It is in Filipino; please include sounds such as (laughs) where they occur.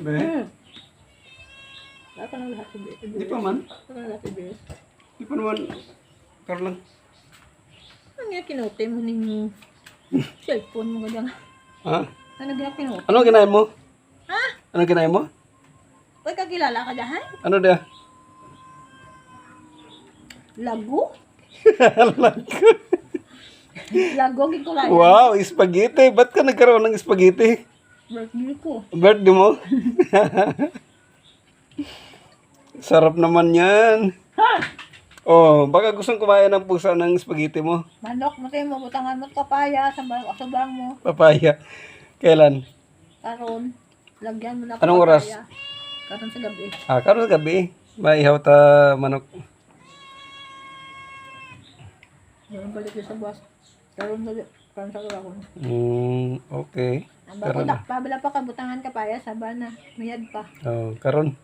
Be? Hmm. Ako na lahat ibig. Di pa man. Ako na lahat ibig. Di pa naman. Karo lang. Ano nga kinuti mo ninyo? (laughs) Cellphone mo ganyan. Ha? Ano nga kinuti? Ano ginahin mo? Ha? Ano ginahin mo? Uy, kakilala ka dyan? Ano dia? Lago? (laughs) Lago, gikulayan. wow, spaghetti. Ba't ka nagkaroon ng spaghetti? Birthday ko. Birthday mo? Sarap naman yan. Ha? Oh, baka gustong kumain ng pusa ng spaghetti mo. Manok mo tayo, mabutangan mo papaya, sabang asubang mo. Papaya. Kailan? Karon, lagyan mo na Anong oras? papaya. Karon sa gabi. Ah, karon gabi. Maihaw ta manok. Yung balik sa buwas. Karon sa karon sa gabi. Hmm, okay. Ang bago na, pabala pa kabutangan ka paya, saba na. Mayad pa. Oh, karon.